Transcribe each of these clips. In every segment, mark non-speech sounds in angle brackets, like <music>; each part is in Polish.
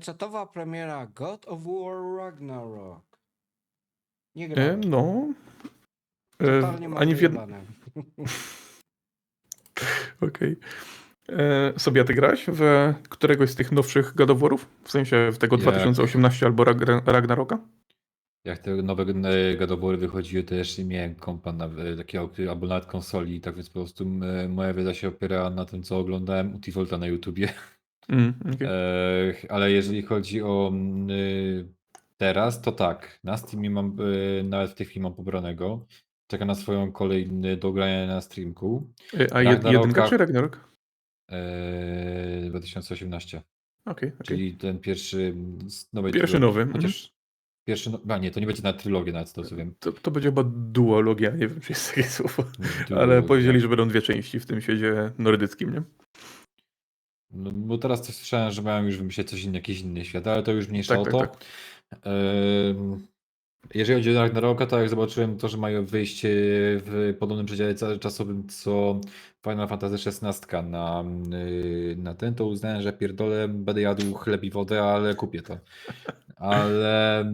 Pecetowa premiera God of War Ragnarok. Nie E, grałem. no. E, Totalnie ani w wyjebane. <laughs> Okej. E, Sobie ty grałeś w któregoś z tych nowszych God of War'ów? W sensie w tego Jak? 2018 albo Rag- Ragnaroka? Jak te nowe e, God of War wychodziły, to jeszcze nie miałem kompa na, e, takiego, albo nawet konsoli, tak więc po prostu e, moja wiedza się opiera na tym, co oglądałem u Tivolta na YouTubie. <laughs> Mm. E, ale jeżeli chodzi o mm, y, teraz, to tak. Na Steamie mam, y, nawet w tej chwili mam pobranego. Czeka na swoją kolej y, do grania na streamku. E, A jed, jedynka czy Ragnarok? E, 2018. Okej, okej. Czyli ten pierwszy z nowej Pierwszy nowy. Chociaż pierwszy, no, a nie, to nie będzie na trylogię nawet, to co wiem. To, to będzie chyba duologia, nie wiem czy jest takie słowo. Ale Duologia. powiedzieli, że będą dwie części w tym świecie nordyckim, nie? No, bo teraz coś słyszałem, że mają już wymyśleć coś inny, jakiś inny świat, ale to już mniejsza Tak, o tak, to. tak. Jeżeli chodzi o Ragnaroka, to jak zobaczyłem to, że mają wyjście w podobnym przedziale ca- czasowym co Final Fantasy XVI na, y, na ten, to uznałem, że pierdolę, będę jadł chleb i wodę, ale kupię to. Ale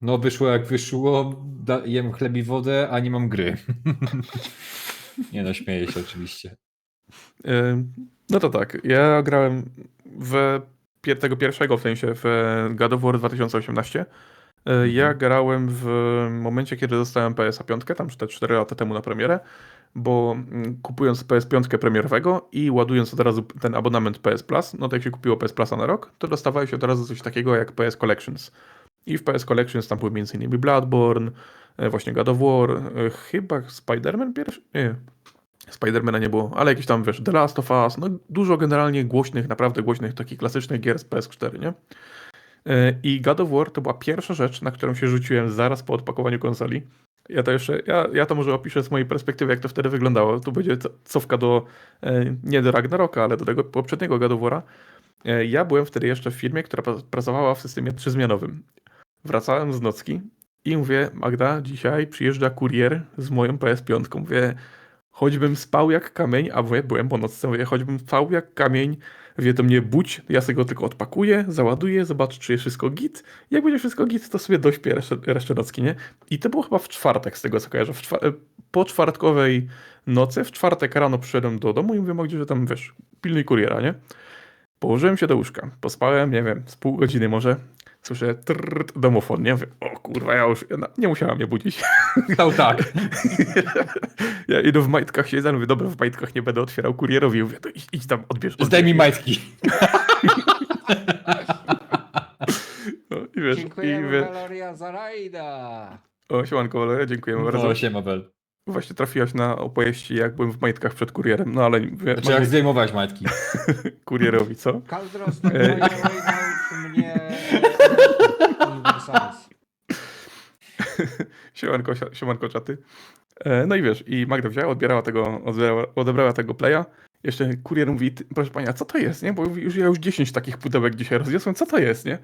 no wyszło jak wyszło, da, jem chleb i wodę, a nie mam gry. <laughs> Nie no, śmieję się oczywiście. No to tak, ja grałem w tego pierwszego, w sensie w God of War 2018. E, Ja Mhm. grałem w momencie, kiedy dostałem PS 5, tam te 4 lata temu na premierę, bo mm, kupując PS 5 premierowego i ładując od razu ten abonament PS Plus, no to jak się kupiło PS Plusa na rok, to dostawałeś od razu coś takiego jak PS Collections. I w PS Collections tam były m.in. Bloodborne, e, właśnie God of War, e, chyba Spider-Man pierwszy? Nie, Spidermana nie było, ale jakieś tam, wiesz, The Last of Us, no dużo generalnie głośnych, naprawdę głośnych, takich klasycznych gier z PS4, nie? E, I God of War to była pierwsza rzecz, na którą się rzuciłem zaraz po odpakowaniu konsoli. Ja to jeszcze, ja, ja to może opiszę z mojej perspektywy, jak to wtedy wyglądało. Tu będzie co- cofka do, e, nie do Ragnaroka, ale do tego poprzedniego God of War'a. E, Ja byłem wtedy jeszcze w firmie, która pra- pracowała w systemie trzyzmianowym. Wracałem z nocki i mówię, Magda, dzisiaj przyjeżdża kurier z moją PS5. Mówię, choćbym spał jak kamień, a mówię, byłem po nocce, mówię, choćbym spał jak kamień, wie to mnie budź, ja sobie go tylko odpakuję, załaduję, zobaczę, czy jest wszystko git. Jak będzie wszystko git, to sobie dośpię resztę, resztę nocki, nie? I to było chyba w czwartek, z tego co kojarzę. W czwa- po czwartkowej nocy, w czwartek rano przyszedłem do domu i mówię, Magdzie, że tam, wiesz, pilnuj kuriera, nie? Położyłem się do łóżka, pospałem, nie wiem, z pół godziny może. Słyszę trrrt, domofon, nie? Mówię, o kurwa, ja już, ja, nie musiała mnie budzić. <laughs> No tak. Ja idę w majtkach siedzę, mówię, dobra, w majtkach nie będę otwierał kurierowi. Mówię, to idź, idź tam, odbierz. Zdaj mi odbierz. majtki. No, I wiesz, Dziękujemy i wie, Valoria za rajda. o, siemanko, Waleria, dziękujemy bardzo. No, siema Bel. Właśnie trafiłaś na opowieści, jak byłem w majtkach przed kurierem, no ale wie, Znaczy jak zdejmowałeś majtki. <laughs> kurierowi, co? Kaldros E. mnie uniwersalizm. <laughs> Siemanko, si- siemanko czaty. E, No i wiesz, i Magda wzięła, odbierała tego, odebrała, odebrała tego playa. Jeszcze kurier mówi, "Ty, proszę pani, a co to jest, nie? Bo już ja już 10 takich pudełek dzisiaj rozniosłem, co to jest, nie?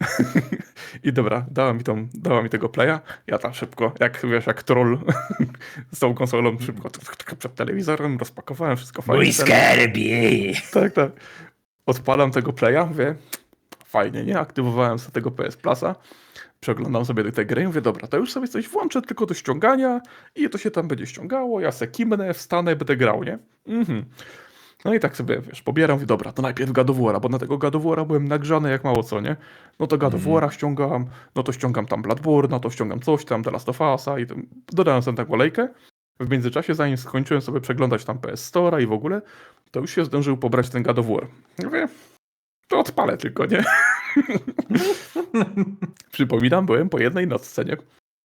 <laughs> I dobra, dała mi, tą, dała mi tego playa, ja tam szybko, jak wiesz, jak troll <laughs> z tą konsolą, szybko tuk, tuk, tuk, przed telewizorem, rozpakowałem wszystko fajnie. skarbie. Tak, tak. Odpalam tego playa, mówię, fajnie, nie? Aktywowałem sobie tego PS Plusa, przeglądam sobie te gry i mówię, dobra, to już sobie coś włączę tylko do ściągania i to się tam będzie ściągało, ja se kimnę, wstanę, będę grał, nie? Mhm. No i tak sobie, wiesz, pobieram, mówię, dobra, to najpierw War'a, bo na tego War'a byłem nagrzany jak mało co, nie? No to of Mhm. Ściągam, no to ściągam tam Bloodborne, no to ściągam coś tam, The Last of Us'a i tam, dodałem sobie taką lejkę. W międzyczasie, zanim skończyłem sobie przeglądać tam PS Store'a i w ogóle, to już się zdążył pobrać ten War. Mówię, to odpalę tylko, nie? <laughs> Przypominam, byłem po jednej nocce, nie?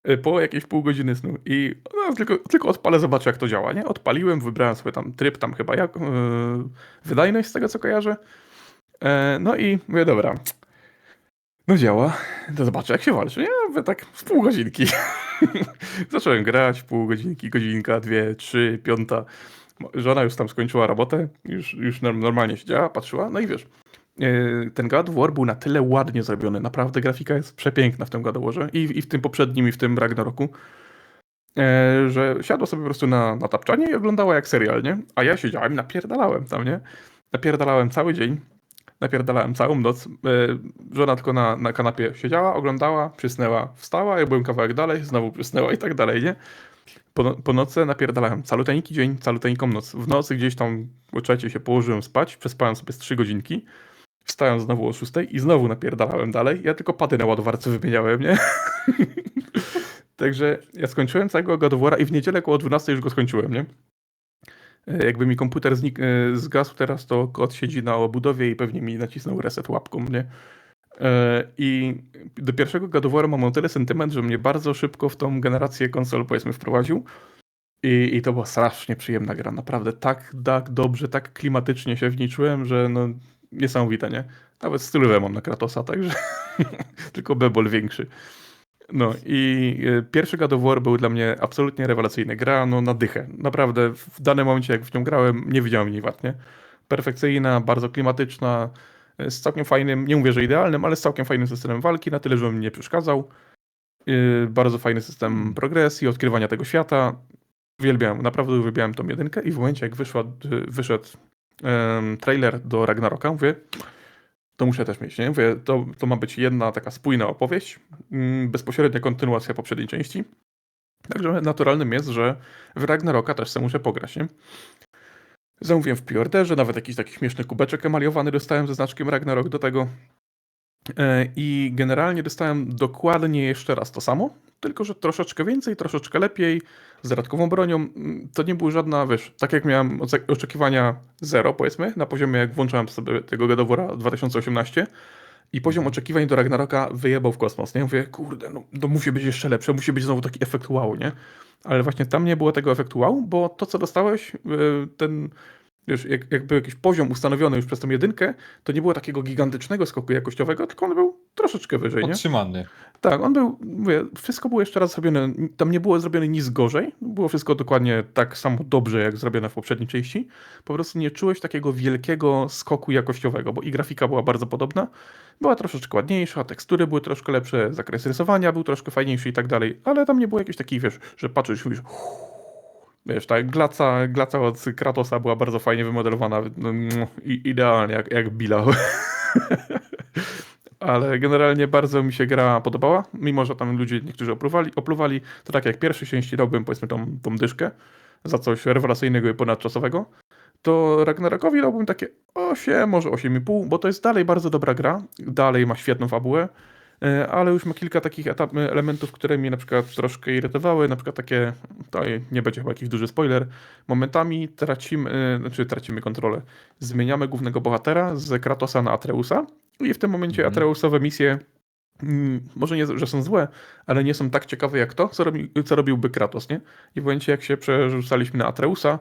Y, Po jakieś pół godziny snu i no, tylko, tylko odpalę, zobaczę jak to działa, nie? Odpaliłem, wybrałem sobie tam tryb, tam chyba jak, yy, wydajność z tego co kojarzę. E, no i mówię, dobra, no działa, to zobaczę jak się walczy, nie? Tak z pół godzinki. <laughs> Zacząłem grać, pół godzinki, godzinka, dwie, trzy, piąta. Żona już tam skończyła robotę, już, już norm- normalnie siedziała, patrzyła, no i wiesz, e, ten God of War był na tyle ładnie zrobiony, naprawdę grafika jest przepiękna w tym God of Warze i, i w tym poprzednim, i w tym Ragnaroku, e, że siadła sobie po prostu na, na tapczanie i oglądała jak serial, nie? A ja siedziałem i napierdalałem tam, nie? Napierdalałem cały dzień, napierdalałem całą noc. E, Żona tylko na, na kanapie siedziała, oglądała, przysnęła, wstała, ja byłem kawałek dalej, znowu przysnęła i tak dalej, nie? Po, po nocy napierdalałem caluteńki dzień, caluteńką noc. W nocy gdzieś tam o trzeciej się położyłem spać, przespałem sobie z trzy godzinki, wstałem znowu o szóstej i znowu napierdalałem dalej. Ja tylko pady na ładowarce wymieniałem, nie? <laughs> Także ja skończyłem całego God i w niedzielę około 12 już go skończyłem, nie? E, Jakby mi komputer znik- e, zgasł teraz, to kot siedzi na obudowie i pewnie mi nacisnął reset łapką, nie? E, I do pierwszego War'a mam o tyle sentyment, że mnie bardzo szybko w tą generację konsol powiedzmy wprowadził. I, I to była strasznie przyjemna gra. Naprawdę tak, tak dobrze, tak klimatycznie się w niej czułem, że no niesamowite, nie? Nawet stylówę mam na Kratosa, także <laughs> tylko bebol większy. No i e, pierwszy God of War był dla mnie absolutnie rewelacyjny. Gra no na dychę. Naprawdę w danym momencie jak w nią grałem, nie widziałem niej wad, nie? Perfekcyjna, bardzo klimatyczna, e, z całkiem fajnym, nie mówię, że idealnym, ale z całkiem fajnym systemem walki, na tyle, że mi nie przeszkadzał. Yy, Bardzo fajny system progresji, odkrywania tego świata. Uwielbiałem, naprawdę uwielbiałem tą jedynkę i w momencie jak wyszła, wyszedł em, trailer do Ragnaroka, mówię, to muszę też mieć, nie? Mówię, to, to ma być jedna taka spójna opowieść, mm, bezpośrednia kontynuacja poprzedniej części. Także naturalnym jest, że w Ragnaroka też sobie muszę pograć, nie? Zamówiłem w preorderze, nawet jakiś taki śmieszny kubeczek emaliowany dostałem ze znaczkiem Ragnarok do tego. E, I generalnie dostałem dokładnie jeszcze raz to samo, tylko że troszeczkę więcej, troszeczkę lepiej, z dodatkową bronią. Mm, To nie były żadna, wiesz, tak jak miałem oczekiwania zero, powiedzmy, na poziomie jak włączałem sobie tego War'a 2018 i poziom oczekiwań do Ragnaroka wyjebał w kosmos, nie? Mówię, kurde, no to musi być jeszcze lepsze, musi być znowu taki efekt wow, nie? Ale właśnie tam nie było tego efektu wow, bo to, co dostałeś, yy, ten, wiesz, jak, jakby jakiś poziom ustanowiony już przez tą jedynkę, to nie było takiego gigantycznego skoku jakościowego, tylko on był troszeczkę wyżej, nie? Podtrzymany. Tak, on był, mówię, wszystko było jeszcze raz zrobione, tam nie było zrobione nic gorzej, było wszystko dokładnie tak samo dobrze, jak zrobione w poprzedniej części, po prostu nie czułeś takiego wielkiego skoku jakościowego, bo i grafika była bardzo podobna, była troszeczkę ładniejsza, tekstury były troszkę lepsze, zakres rysowania był troszkę fajniejszy i tak dalej, ale tam nie było jakiejś takiej, wiesz, że patrzysz i mówisz, wiesz, ta glaca, glaca od Kratosa była bardzo fajnie wymodelowana, no, idealnie, jak, jak Bila. <laughs> Ale generalnie bardzo mi się gra podobała, mimo że tam ludzie niektórzy opluwali, opluwali to tak jak pierwszej części dałbym powiedzmy tą, tą dyszkę za coś rewelacyjnego i ponadczasowego, to Ragnarokowi dałbym takie 8, może 8,5, bo to jest dalej bardzo dobra gra, dalej ma świetną fabułę, e, ale już ma kilka takich etap, elementów, które mnie na przykład troszkę irytowały, na przykład takie, to nie będzie chyba jakiś duży spoiler, momentami tracimy, znaczy tracimy kontrolę, zmieniamy głównego bohatera z Kratosa na Atreusa i w tym momencie Mhm. Atreusowe misje mm, może nie, że są złe, ale nie są tak ciekawe jak to, co, robi, co robiłby Kratos, nie? I w momencie jak się przerzucaliśmy na Atreusa,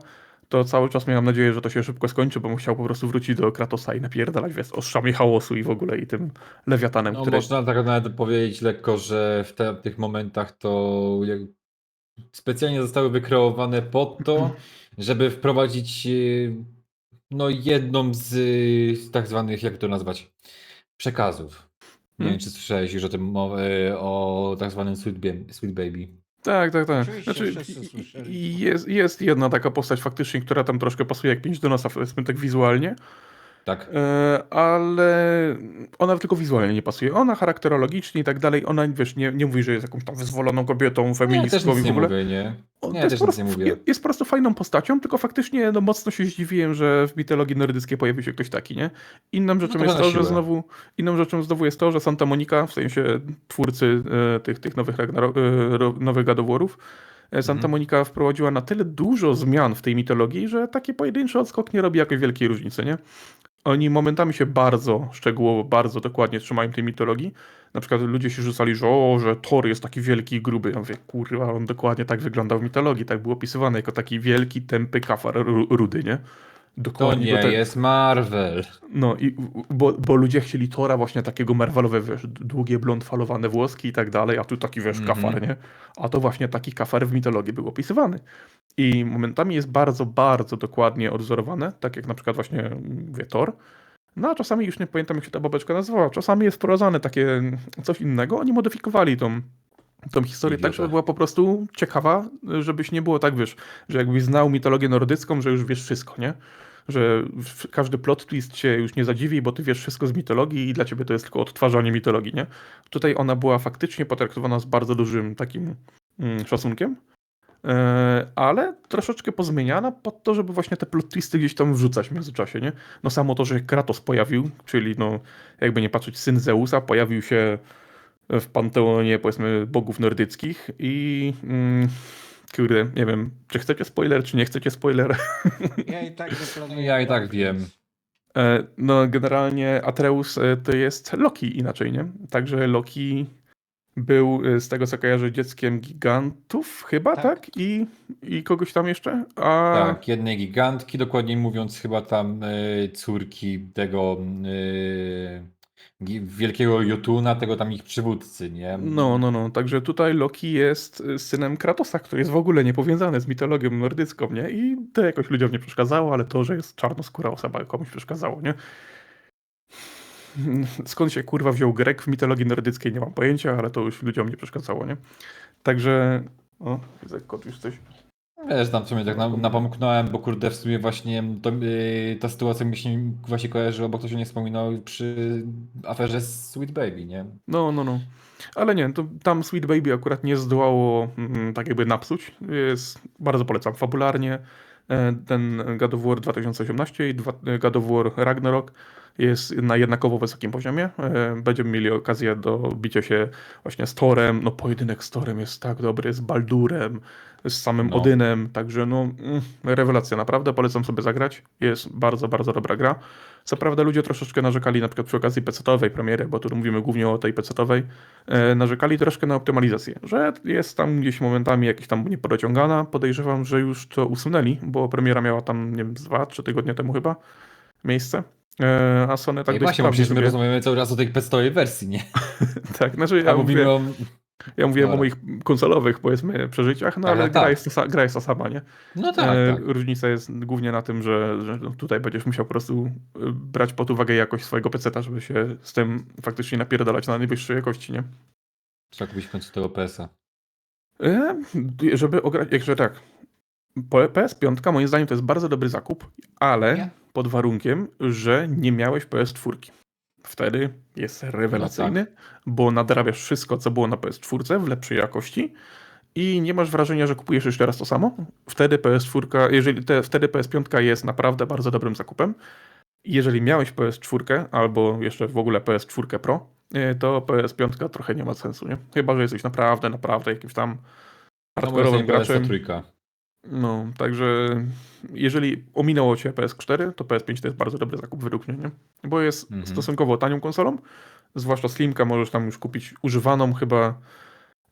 to cały czas miałem nadzieję, że to się szybko skończy, bo chciał po prostu wrócić do Kratosa i napierdalać, wiesz, ostrzami chaosu i w ogóle i tym lewiatanem, No, który... można tak nawet powiedzieć lekko, że w te, tych momentach to specjalnie zostały wykreowane po to, <clears throat> żeby wprowadzić y, no, jedną z, z tak zwanych, jak to nazwać, przekazów. Nie Hmm. wiem, czy słyszałeś już o tym, y, o tak zwanym Sweet, Ba- Sweet Baby. Tak, tak, tak. Oczywiście, Znaczy, wszyscy i- słyszeli. i- jest, jest jedna taka postać faktycznie, która tam troszkę pasuje jak pięć do nosa, powiedzmy tak wizualnie, Tak. e, ale ona tylko wizualnie nie pasuje. Ona charakterologicznie i tak dalej, ona, wiesz, nie, nie mówi, że jest jakąś tam wyzwoloną kobietą, Nie, feministką nic i w nie ogóle. mówię, nie? On Nie, to też jest, po nic nie prostu, mówię. jest po prostu fajną postacią, tylko faktycznie no, mocno się zdziwiłem, że w mitologii nordyckiej pojawił się ktoś taki, nie? Inną rzeczą trochę jest na to, że znowu, inną rzeczą znowu jest to, że Santa Monica, w sensie twórcy e, tych, tych nowych, e, nowych War'ów, e, Santa Mhm. Monica wprowadziła na tyle dużo zmian w tej mitologii, że taki pojedynczy odskok nie robi jakiejś wielkiej różnicy, nie? Oni momentami się bardzo szczegółowo, bardzo dokładnie trzymają tej mitologii. Na przykład ludzie się rzucali, że o, że Thor jest taki wielki i gruby. Ja mówię, kurwa, on dokładnie tak wyglądał w mitologii. Tak był opisywany jako taki wielki, tępy kafar ru- rudy, nie? To Dokładnie. nie bo te- jest Marvel. No i bo, bo ludzie chcieli Tora właśnie takiego Marvelowe, wiesz, długie, blond, falowane włoski i tak dalej, a tu taki, wiesz, Mhm. kafar, nie? A to właśnie taki kafar w mitologii był opisywany. I momentami jest bardzo, bardzo dokładnie odwzorowane, tak jak na przykład właśnie, mówię, Thor. No a czasami już nie pamiętam, jak się ta babeczka nazywała. Czasami jest wprowadzane takie coś innego. Oni modyfikowali tą, tą historię tak, żeby była po prostu ciekawa, żebyś nie było tak, wiesz, że jakbyś znał mitologię nordycką, że już wiesz wszystko, nie? Że każdy plot twist cię już nie zadziwi, bo ty wiesz wszystko z mitologii i dla ciebie to jest tylko odtwarzanie mitologii, nie? Tutaj ona była faktycznie potraktowana z bardzo dużym takim mm, szacunkiem, e, ale troszeczkę pozmieniana pod to, żeby właśnie te plot twisty gdzieś tam wrzucać w międzyczasie, nie? No samo to, że Kratos pojawił, czyli no jakby nie patrzeć syn Zeusa, pojawił się w panteonie powiedzmy bogów nordyckich i mm, kurde, nie wiem, czy chcecie spoiler, czy nie chcecie spoiler. <laughs> Ja i tak nie No planuję. ja i tak wiem. E, No, generalnie Atreus e, to jest Loki inaczej, nie? Także Loki był e, z tego co kojarzę dzieckiem gigantów chyba, tak? Tak. I, I kogoś tam jeszcze? A Tak, jednej gigantki, dokładniej mówiąc, chyba tam y, córki tego y, wielkiego Jotuna, tego tam ich przywódcy, nie? no, no, no. Także tutaj Loki jest e, synem Kratosa, który jest w ogóle niepowiązany z mitologią nordycką, nie? I to jakoś ludziom nie przeszkadzało, ale to, że jest czarnoskóra osoba komuś przeszkadzało, nie? Skąd się kurwa wziął Grek w mitologii nordyckiej, nie mam pojęcia, ale to już ludziom nie przeszkadzało, nie? Także. O, widzę, kot już coś. Wiesz, tam w sumie tak na- napomknąłem, bo kurde, w sumie właśnie to, y, ta sytuacja mi się właśnie kojarzyła, bo ktoś o niej wspominał przy aferze z Sweet Baby, nie? No, no, no. Ale nie, to tam Sweet Baby akurat nie zdołało mm, tak jakby napsuć. Jest, bardzo polecam fabularnie. E, Ten God of War 2018 i dwa- God of War Ragnarok jest na jednakowo wysokim poziomie. E, Będziemy mieli okazję do bicia się właśnie z Torem. No pojedynek z Torem jest tak dobry, z Baldurem, z samym No. Odynem, także no mm, rewelacja, naprawdę polecam sobie zagrać. Jest bardzo, bardzo dobra gra. Co prawda ludzie troszeczkę narzekali na przykład przy okazji PC-owej premiery, bo tu mówimy głównie o tej PC-owej, e, narzekali troszkę na optymalizację, że jest tam gdzieś momentami jakiś tam niepodociągana. Podejrzewam, że już to usunęli, bo premiera miała tam, nie wiem, z dwa, trzy tygodnie temu chyba miejsce. E, a Sony tak I dość właśnie, przecież my rozmawiamy cały czas o tej pestowej wersji, nie? <laughs> Tak, znaczy ja mówię, o... ja mówiłem o Dobra. moich konsolowych, powiedzmy, przeżyciach, no ale gra, tak. jest, ta- gra jest ta sama, nie? No tak, E, tak. Różnica jest głównie na tym, że, że no tutaj będziesz musiał po prostu e, brać pod uwagę jakość swojego peceta, żeby się z tym faktycznie napierdalać na najwyższej jakości, nie? Trzeba kupić w końcu tego PS-a. E, żeby ograć, jakże tak, po- PS5 moim zdaniem to jest bardzo dobry zakup, ale Nie. Pod warunkiem, że nie miałeś PS4. Wtedy jest rewelacyjny, bo nadrabiasz wszystko, co było na PS4 w lepszej jakości i nie masz wrażenia, że kupujesz jeszcze raz to samo. Wtedy PS4, jeżeli te, wtedy PS5 jest naprawdę bardzo dobrym zakupem. Jeżeli miałeś PS4 albo jeszcze w ogóle PS4 Pro, e, to PS5 trochę nie ma sensu, nie? Chyba, że jesteś naprawdę, naprawdę jakimś tam No hardkorowym zdaniem graczem. PS-a trójka. No, także jeżeli ominęło cię PS4, to PS5 to jest bardzo dobry zakup według mnie, nie? Bo jest Mhm. stosunkowo tanią konsolą, zwłaszcza Slimka możesz tam już kupić używaną chyba,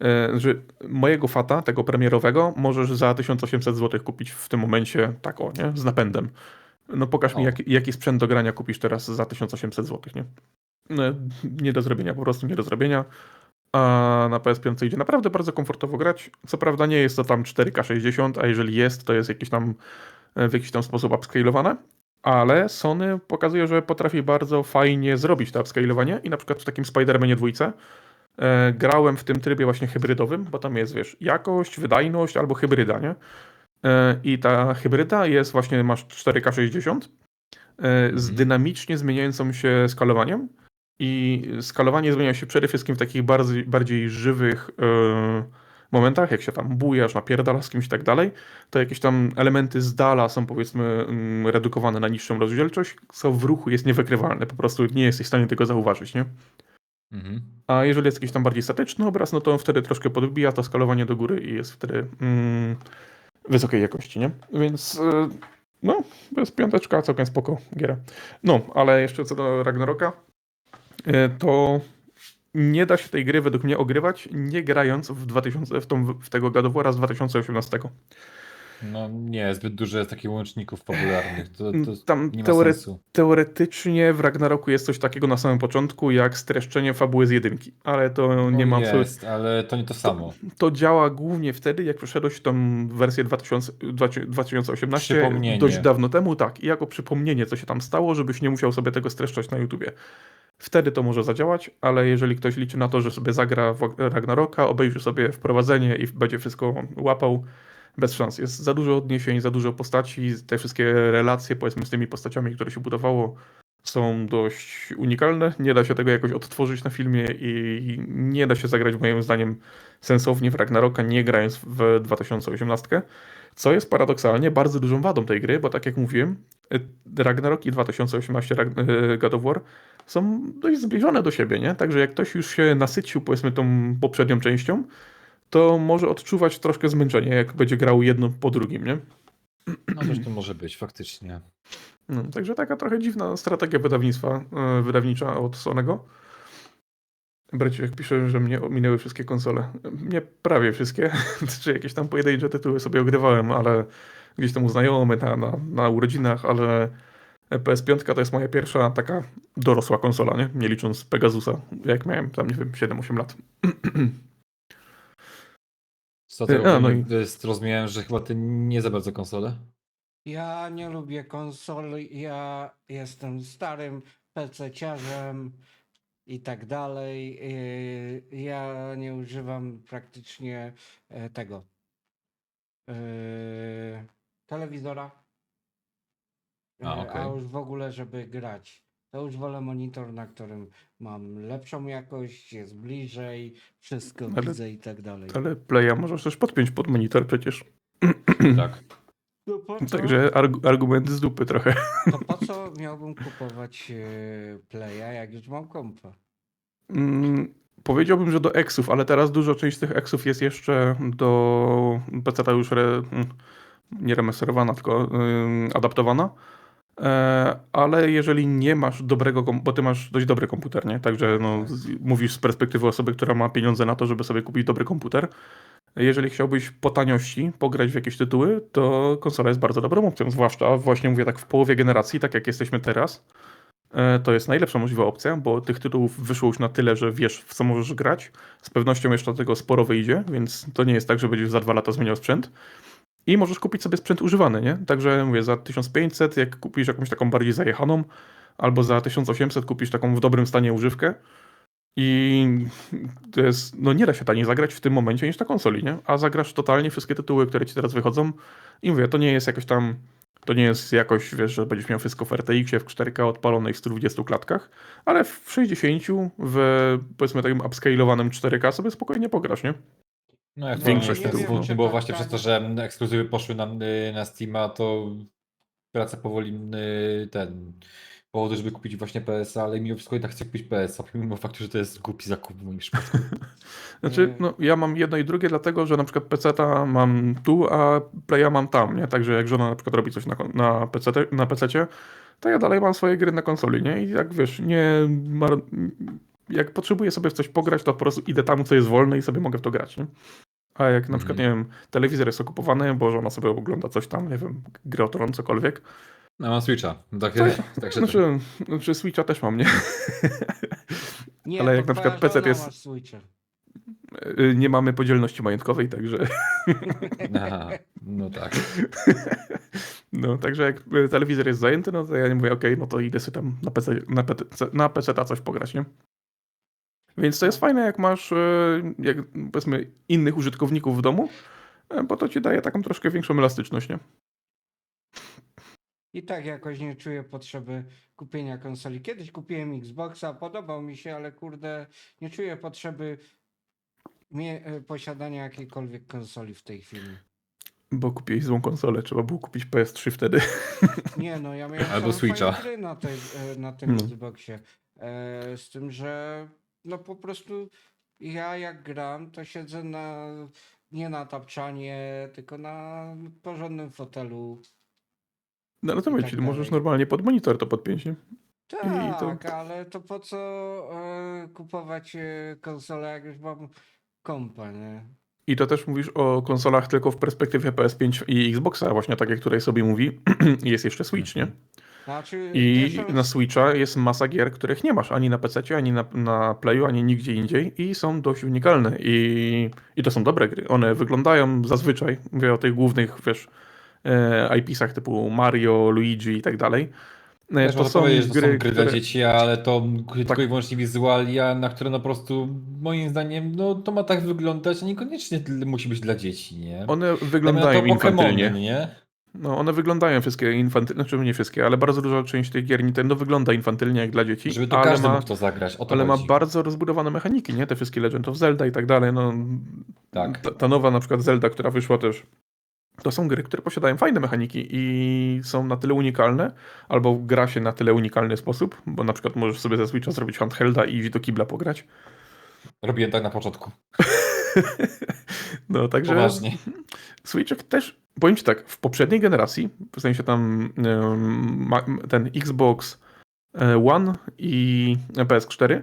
e, że mojego Fata, tego premierowego, możesz za 1800 zł kupić w tym momencie tak o, nie? Z napędem. No pokaż mi, O. jaki, jaki sprzęt do grania kupisz teraz za 1800 zł, nie? No, nie do zrobienia, po prostu nie do zrobienia. A na PS5 idzie naprawdę bardzo komfortowo grać. Co prawda nie jest to tam 4K 60, a jeżeli jest, to jest jakiś tam e, w jakiś tam sposób upscalowane, ale Sony pokazuje, że potrafi bardzo fajnie zrobić to upscalowanie i na przykład w takim Spider-Manie dwójce e, grałem w tym trybie właśnie hybrydowym, bo tam jest, wiesz, jakość, wydajność albo hybryda, nie? E, I ta hybryda jest właśnie, masz 4K 60 e, z Mhm. dynamicznie zmieniającym się skalowaniem i skalowanie zmienia się przede wszystkim w takich bardziej, bardziej żywych e, momentach, jak się tam bujasz, napierdalasz z kimś i tak dalej, to jakieś tam elementy z dala są powiedzmy mm, redukowane na niższą rozdzielczość, co w ruchu jest niewykrywalne, po prostu nie jesteś w stanie tego zauważyć, nie? Mhm. A jeżeli jest jakiś tam bardziej statyczny obraz, no to wtedy troszkę podbija to skalowanie do góry i jest wtedy mm, wysokiej jakości, nie? Więc e, no, to jest piąteczka, całkiem spoko giera. No, ale jeszcze co do Ragnaroka, to nie da się tej gry według mnie ogrywać, nie grając w, 2000, w, tą, w tego God z 2018. No nie, zbyt dużo jest takich łączników fabularnych. To, to Tam nie ma teore- sensu. teoretycznie w Ragnaroku jest coś takiego na samym początku, jak streszczenie fabuły z jedynki, ale to nie No ma absolutnie jest, ale to nie to samo. to działa głównie wtedy, jak przeszedłeś tą wersję 2000, 2018 Przypomnienie. dość dawno temu, tak, i jako przypomnienie, co się tam stało, żebyś nie musiał sobie tego streszczać na YouTubie. Wtedy to może zadziałać, ale jeżeli ktoś liczy na to, że sobie zagra w Ragnaroka, obejrzy sobie wprowadzenie i będzie wszystko łapał, bez szans. Jest za dużo odniesień, za dużo postaci, te wszystkie relacje powiedzmy z tymi postaciami, które się budowało są dość unikalne. Nie da się tego jakoś odtworzyć na filmie i nie da się zagrać moim zdaniem sensownie w Ragnaroka, nie grając w 2018. Co jest paradoksalnie bardzo dużą wadą tej gry, bo tak jak mówiłem, y, Ragnarok i 2018 Rag- y, God of War są dość zbliżone do siebie, nie? Także jak ktoś już się nasycił, powiedzmy, tą poprzednią częścią, to może odczuwać troszkę zmęczenie, jak będzie grał jedno po drugim, nie? No też to może być, faktycznie. No, także taka trochę dziwna strategia wydawnictwa, e, wydawnicza od Sonego. Breciek pisze, że mnie ominęły wszystkie konsole. Mnie prawie wszystkie, <laughs> czy jakieś tam pojedyncze tytuły sobie ogrywałem, ale gdzieś tam u znajomych na, na, na urodzinach, ale PS5 to jest moja pierwsza taka dorosła konsola, nie? Nie licząc Pegasusa, jak miałem tam, nie wiem, 7-8 lat. <clears throat> Co ty, A, no i- zrozumiałem, że chyba ty nie za bardzo konsolę. Ja nie lubię konsol, ja jestem starym PC-ciarzem i tak dalej. Yy, Ja nie używam praktycznie e, tego yy, telewizora. A, Yy, okej. A już w ogóle, żeby grać. To już wolę monitor, na którym mam lepszą jakość, jest bliżej, wszystko Ale- widzę i tak dalej. Ale Playa możesz też podpiąć pod monitor przecież. Tak. No po co? Także arg- argument z dupy trochę. <laughs> To po co miałbym kupować e, Playa, jak już mam kompa? Mm, powiedziałbym, że do eksów, ale teraz dużo część tych eksów jest jeszcze do PC już re, mm, nie remasterowana, tylko ym, adaptowana. E, ale jeżeli nie masz dobrego, bo ty masz dość dobry komputer, nie? Także no, mówisz z perspektywy osoby, która ma pieniądze na to, żeby sobie kupić dobry komputer. Jeżeli chciałbyś po taniości pograć w jakieś tytuły, to konsola jest bardzo dobrą opcją, zwłaszcza właśnie mówię tak w połowie generacji, tak jak jesteśmy teraz. E, To jest najlepsza możliwa opcja, bo tych tytułów wyszło już na tyle, że wiesz w co możesz grać. Z pewnością jeszcze tego sporo wyjdzie, więc to nie jest tak, że będziesz za dwa lata zmieniał sprzęt. I możesz kupić sobie sprzęt używany, nie? Także mówię, za 1500, jak kupisz jakąś taką bardziej zajechaną, albo za 1800 kupisz taką w dobrym stanie używkę. I to jest, no nie da się taniej zagrać w tym momencie niż na konsoli, nie? A zagrasz totalnie wszystkie tytuły, które ci teraz wychodzą. I mówię, to nie jest jakoś tam, to nie jest jakoś, wiesz, że będziesz miał wszystko w RTX-ie, w 4K odpalonej w 120 klatkach, ale w 60, w powiedzmy takim upscalowanym 4K sobie spokojnie pograsz, nie? No jak Większość to tytułów, było, no. było właśnie przez to, że ekskluzywy poszły na, na Steama, to praca powoli y, ten powody, żeby kupić właśnie PS, ale mimo wszystko i tak chcę kupić PS, pomimo <laughs> faktu, że to jest głupi zakup w moim przypadku. Znaczy, Nie. no, ja mam jedno i drugie, dlatego że na przykład PC-ta mam tu, a Playa mam tam, nie? Także jak żona na przykład robi coś na, kon- na PC, na PC-cie, to ja dalej mam swoje gry na konsoli, nie? I jak wiesz, nie. Mar... Jak potrzebuję sobie w coś pograć, to po prostu idę tam, co jest wolne i sobie mogę w to grać, nie? A jak na przykład, nie wiem, telewizor jest okupowany, bo żona sobie ogląda coś tam, nie wiem, gry o tron, cokolwiek. No mam Switcha, tak, <laughs> Co? także Znaczy, znaczy Switcha też mam, nie? <laughs> Nie, Ale jak na przykład PC jest-. Y, Nie mamy podzielności majątkowej, także. <laughs> Aha, no tak. No, także jak y, telewizor jest zajęty, no to ja mówię, okej, no to idę sobie tam na PC, na PC, na PC coś pograć, nie? Więc to jest fajne, jak masz, y, jak powiedzmy, innych użytkowników w domu, y, bo to ci daje taką troszkę większą elastyczność, nie? I tak jakoś nie czuję potrzeby kupienia konsoli. Kiedyś kupiłem Xboxa, podobał mi się, ale kurde, nie czuję potrzeby e, posiadania jakiejkolwiek konsoli w tej chwili. Bo kupiłeś złą konsolę, trzeba było kupić PS3 wtedy. <laughs> Nie no, ja miałem Albo Switcha. gry na, tej, e, na tym No. Xboxie. E, z tym, że no po prostu ja jak gram, to siedzę na nie na tapczanie, tylko na porządnym fotelu. No ale to mówię tak możesz normalnie pod monitor to podpiąć, nie? Tak, to- ale to po co e, kupować e, konsolę, jak już mam kompa, nie? I to też mówisz o konsolach tylko w perspektywie PS5 i Xboxa, właśnie tak jak tutaj sobie mówi, <clears throat> jest jeszcze Switch, nie? Znaczy, I na Switcha jest masa gier, których nie masz ani na PC, ani na, na Playu, ani nigdzie indziej i są dość unikalne i, i to są dobre gry. One wyglądają zazwyczaj, mówię o tych głównych, wiesz, e, IP-sach typu Mario, Luigi i tak dalej, Też to są że to gry, są gry dla które... dzieci, ale to tylko Tak. i wyłącznie wizualia, na które no po prostu moim zdaniem no to ma tak wyglądać, a niekoniecznie dla- musi być dla dzieci, nie? One Dla wyglądają mnie to Pokemony, infantylnie. nie? No, one wyglądają wszystkie infantylnie, znaczy nie wszystkie, ale bardzo duża część tych gier Nintendo wygląda infantylnie jak dla dzieci, Żeby to ale, każdy ma, mógł to zagrać, to ale ma chodzi. bardzo rozbudowane mechaniki, nie? Te wszystkie Legend of Zelda i tak dalej, no. Tak. Ta, ta nowa na przykład Zelda, która wyszła też, to są gry, które posiadają fajne mechaniki i są na tyle unikalne, albo gra się na tyle unikalny sposób, bo na przykład możesz sobie ze Switcha zrobić handhelda i do kibla pograć. Robiłem tak na początku. <laughs> No, także Poważnie. Switchek też, powiem ci tak, w poprzedniej generacji, w sensie tam ten Xbox e, One i PS4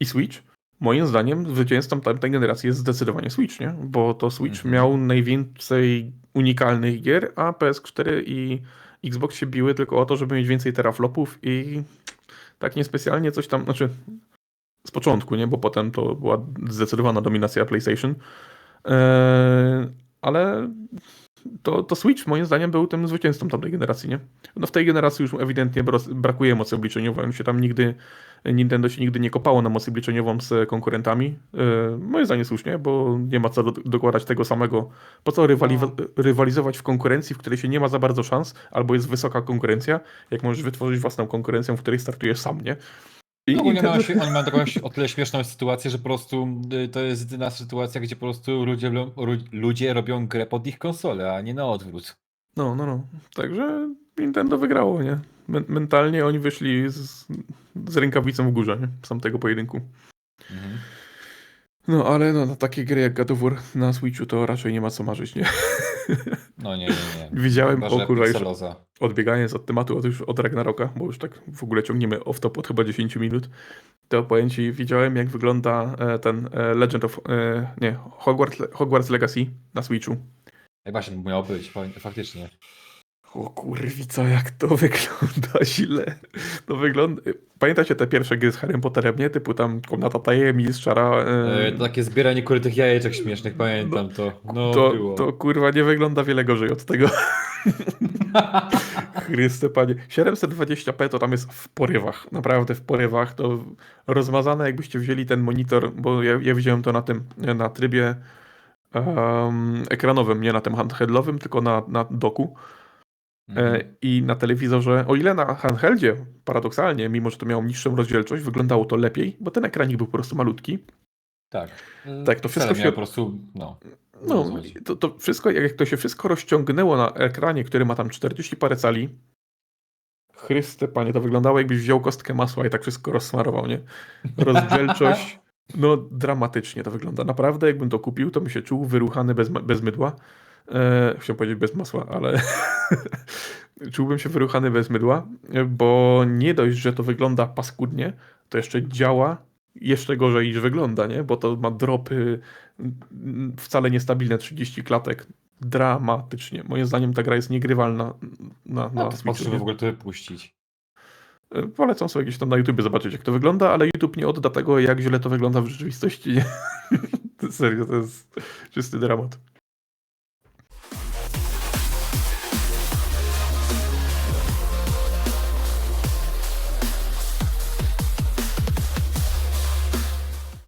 i Switch, moim zdaniem zwycięzcą tamtej generacji jest zdecydowanie Switch, nie? Bo to Switch Mhm. miał najwięcej unikalnych gier, a PS4 i Xbox się biły tylko o to, żeby mieć więcej teraflopów i tak niespecjalnie coś tam, znaczy z początku, nie? Bo potem to była zdecydowana dominacja PlayStation. Eee, ale to, to Switch moim zdaniem był tym zwycięzcą tamtej generacji, nie? No w tej generacji już ewidentnie brakuje mocy obliczeniowej. On się tam nigdy, Nintendo się nigdy nie kopało na moc obliczeniową z konkurentami. Eee, moim zdaniem słusznie, bo nie ma co do, dokładać tego samego. Po co rywali- No. rywalizować w konkurencji, w której się nie ma za bardzo szans, albo jest wysoka konkurencja, jak możesz wytworzyć własną konkurencję, w której startujesz sam, nie? I No, ogólnie mają, oni mają taką o tyle śmieszną sytuację, że po prostu y, to jest jedyna sytuacja, gdzie po prostu ludzie, ludzie robią grę pod ich konsolę, a nie na odwrót. No, no, no. Także Nintendo wygrało, nie? Men- mentalnie oni wyszli z, z rękawicą w górze, nie? Z tamtego pojedynku. Mhm. No, ale no, na takie gry jak God of War na Switchu to raczej nie ma co marzyć, nie? No nie, nie, nie. <laughs> Widziałem, Chyba, o już odbiegając od tematu, od, już od Ragnaroka, bo już tak w ogóle ciągniemy off-top od chyba 10 minut, to powiem ci, widziałem jak wygląda e, ten e, Legend of, e, nie, Hogwarts, Hogwarts Legacy na Switchu. Ej, właśnie, miało być, fa- faktycznie. O kurwica, jak to <laughs> wygląda źle. To wygląda... Pamiętacie te pierwsze gry z Harrym Potterem, nie? Typu tam Komnata Tajemnic, Czara... E, E, takie zbieranie kurytych jajeczek śmiesznych, pamiętam to. No, to, było. to kurwa nie wygląda wiele gorzej od tego. <laughs> Chryste panie. 720p to tam jest w porywach. Naprawdę w porywach. To rozmazane jakbyście wzięli ten monitor, bo ja, ja widziałem to na tym, na trybie em, ekranowym, nie na tym handheldowym, tylko na, na doku. Mhm. E, I na telewizorze, o ile na handheldzie, paradoksalnie, mimo że to miało niższą rozdzielczość, wyglądało to lepiej, bo ten ekranik był po prostu malutki. Tak. Tak, to wszystko się- po prostu, no. No, to, to wszystko, jak to się wszystko rozciągnęło na ekranie, który ma tam 40 parę cali, Chryste, panie, to wyglądało jakbyś wziął kostkę masła i tak wszystko rozsmarował, nie? Rozdzielczość, <laughs> no dramatycznie to wygląda. Naprawdę, jakbym to kupił, to bym się czuł wyruchany bez, bez mydła. E, chciałem powiedzieć bez masła, ale <laughs> czułbym się wyruchany bez mydła, bo nie dość, że to wygląda paskudnie, to jeszcze działa jeszcze gorzej niż wygląda, nie? Bo to ma dropy mm, wcale niestabilne 30 klatek. Dramatycznie. Moim zdaniem ta gra jest niegrywalna na, na No, Switchu. w ogóle to wypuścić. E, Polecam sobie gdzieś tam na YouTube zobaczyć, jak to wygląda, ale YouTube nie odda tego, jak źle to wygląda w rzeczywistości. <laughs> Serio, to jest czysty dramat.